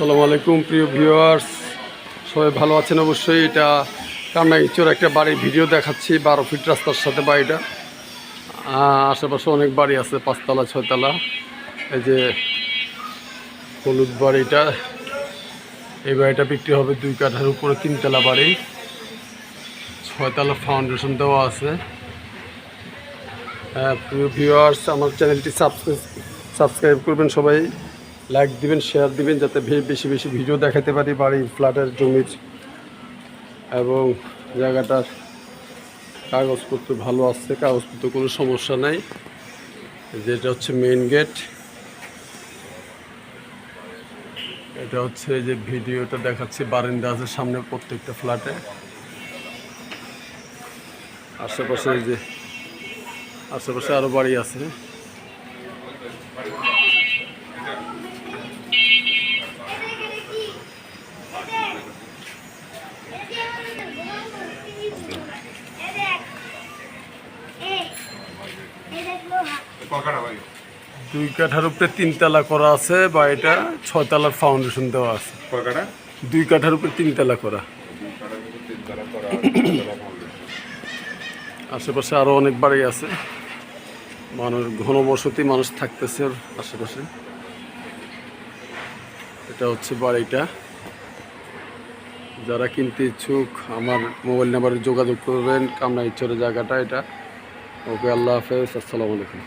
আসসালামু আলাইকুম, প্রিয় ভিউয়ার্স। সবাই ভালো আছেন অবশ্যই। এটা কামনাইচর একটা বাড়ির ভিডিও দেখাচ্ছি, বারো ফিট রাস্তার সাথে বাড়িটা। আশেপাশে অনেক বাড়ি আছে, পাঁচতলা, ছয়তলা। এই যে হলুদ বাড়িটা, এই বাড়িটা বিক্রি হবে দুই কাঠার উপরে তিনতলা বাড়ি। ছয়তলা ফাউন্ডেশন দেওয়া আছে। প্রিয় ভিউয়ার্স, আমার চ্যানেলটি সাবস্ক্রাইব সাবস্ক্রাইব করবেন সবাই। লাইক দিবেন, শেয়ার দিবেন যাতে বেশি বেশি ভিডিও দেখাতে পারি বাড়ির ফ্ল্যাটের জমির এবং জায়গাটার কাগজপত্র ভালো আসছে কাগজপত্র কোনো সমস্যা নাই। যেটা হচ্ছে মেইন গেট এটা হচ্ছে যে ভিডিওটা দেখাচ্ছি বারান্দা আছে সামনে প্রত্যেকটা ফ্ল্যাটে। আশেপাশে যে, আশেপাশে আরও বাড়ি আছে। দুই কাঠার উপরে তিনতলা করা আছে বাড়িটা ছয়তলার ফাউন্ডেশন দেওয়া আছে। দুই কাঠার উপরে তিনতলা করা। আশেপাশে আরও অনেক বাড়ি আছে। মানুষ ঘনবসতি মানুষ থাকতেছে আশেপাশে। এটা হচ্ছে বাড়িটা যারা কিনতে ইচ্ছুক, আমার মোবাইল নাম্বারে যোগাযোগ করবেন। কামনা ইচ্ছরে জায়গাটা এটা। ওকে, আল্লাহ হাফেজ, আসসালামু আলাইকুম।